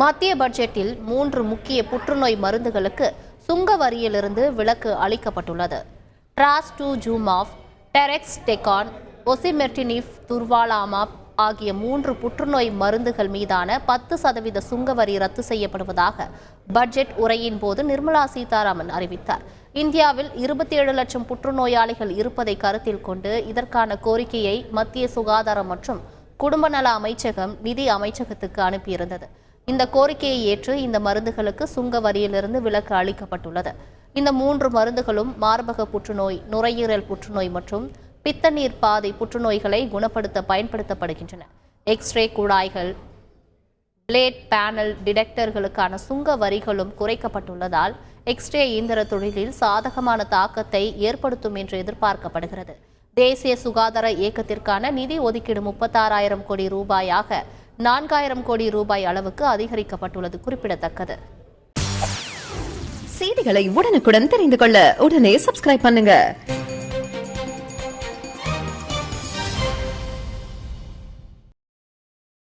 மத்திய பட்ஜெட்டில் மூன்று முக்கிய புற்றுநோய் மருந்துகளுக்கு சுங்க வரியிலிருந்து விலக்கு அளிக்கப்பட்டுள்ளது. Trastuzumab deruxtecan osimertinib durvalumab ஆகிய மூன்று புற்றுநோய் மருந்துகள் மீதான பத்து சதவீத சுங்க வரி ரத்து செய்யப்படுவதாக பட்ஜெட் உரையின் போது நிர்மலா சீதாராமன் அறிவித்தார். இந்தியாவில் இருபத்தி ஏழு லட்சம் புற்றுநோயாளிகள் இருப்பதை கருத்தில் கொண்டு இதற்கான கோரிக்கையை மத்திய சுகாதாரம் மற்றும் குடும்ப நல அமைச்சகம் நிதி அமைச்சகத்துக்கு அனுப்பியிருந்தது. இந்த கோரிக்கையை ஏற்று இந்த மருந்துகளுக்கு சுங்க வரியிலிருந்து விலக்கு அளிக்கப்பட்டுள்ளது. இந்த மூன்று மருந்துகளும் மார்பக புற்றுநோய் நுரையீரல் புற்றுநோய் மற்றும் பித்தநீர் பாதை புற்றுநோய்களை குணப்படுத்த பயன்படுத்தப்படுகின்றன. எக்ஸ்ரே குழாய்கள் பிளேட் பேனல் டிடெக்டர்களுக்கான சுங்க வரிகளும் குறைக்கப்பட்டுள்ளதால் எக்ஸ்ரே இயந்திர தொழிலில் சாதகமான தாக்கத்தை ஏற்படுத்தும் என்று எதிர்பார்க்கப்படுகிறது. தேசிய சுகாதார இயக்கத்திற்கான நிதி ஒதுக்கீடு முப்பத்தாறாயிரம் கோடி ரூபாயாக நான்காயிரம் கோடி ரூபாய் அளவுக்கு அதிகரிக்கப்பட்டுள்ளது குறிப்பிடத்தக்கது. செய்திகளை உடனுக்குடன் தெரிந்து கொள்ள உடனே சப்ஸ்கிரைப் பண்ணுங்க.